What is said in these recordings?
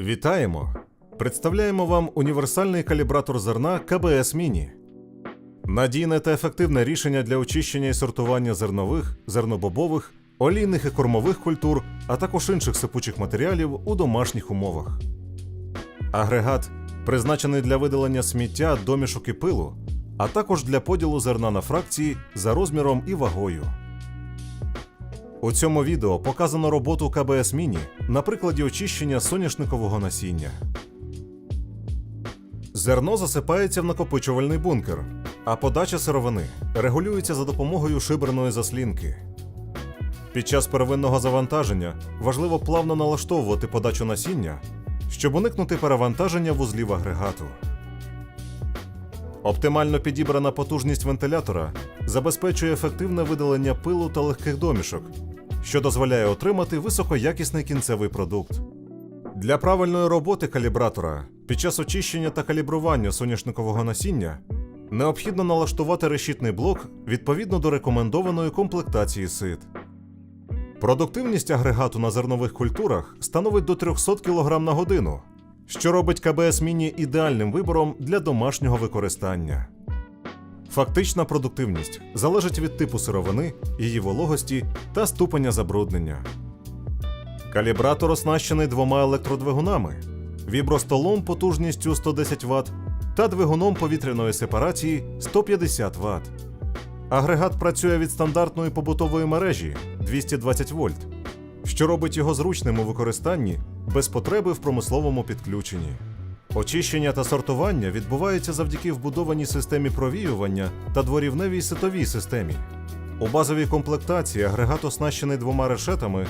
Вітаємо! Представляємо вам універсальний калібратор зерна КБС Міні. Надійне та ефективне рішення для очищення і сортування зернових, зернобобових, олійних і кормових культур, а також інших сипучих матеріалів у домашніх умовах. Агрегат призначений для видалення сміття, домішок і пилу, а також для поділу зерна на фракції за розміром і вагою. У цьому відео показано роботу КБС Міні на прикладі очищення соняшникового насіння. Зерно засипається в накопичувальний бункер, а подача сировини регулюється за допомогою шиберної заслінки. Під час первинного завантаження важливо плавно налаштовувати подачу насіння, щоб уникнути перевантаження вузлів агрегату. Оптимально підібрана потужність вентилятора забезпечує ефективне видалення пилу та легких домішок, що дозволяє отримати високоякісний кінцевий продукт. Для правильної роботи калібратора під час очищення та калібрування соняшникового насіння необхідно налаштувати решітний блок відповідно до рекомендованої комплектації сит. Продуктивність агрегату на зернових культурах становить до 300 кг на годину, що робить КБС Міні ідеальним вибором для домашнього використання. Фактична продуктивність залежить від типу сировини, її вологості та ступеня забруднення. Калібратор оснащений двома електродвигунами, вібростолом потужністю 110 Вт та двигуном повітряної сепарації 150 Вт. Агрегат працює від стандартної побутової мережі 220 вольт, що робить його зручним у використанні без потреби в промисловому підключенні. Очищення та сортування відбувається завдяки вбудованій системі провіювання та дворівневій ситовій системі. У базовій комплектації агрегат оснащений двома решетами,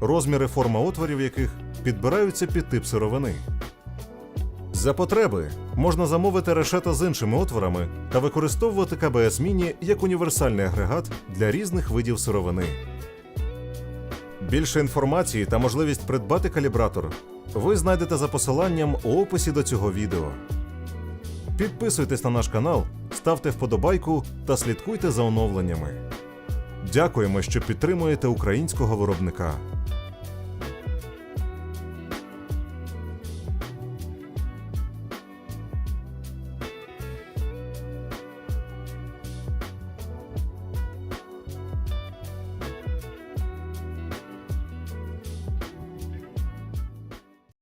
розміри форма отворів яких підбираються під тип сировини. За потреби можна замовити решета з іншими отворами та використовувати КБС Міні як універсальний агрегат для різних видів сировини. Більше інформації та можливість придбати калібратор ви знайдете за посиланням у описі до цього відео. Підписуйтесь на наш канал, ставте вподобайку та слідкуйте за оновленнями. Дякуємо, що підтримуєте українського виробника.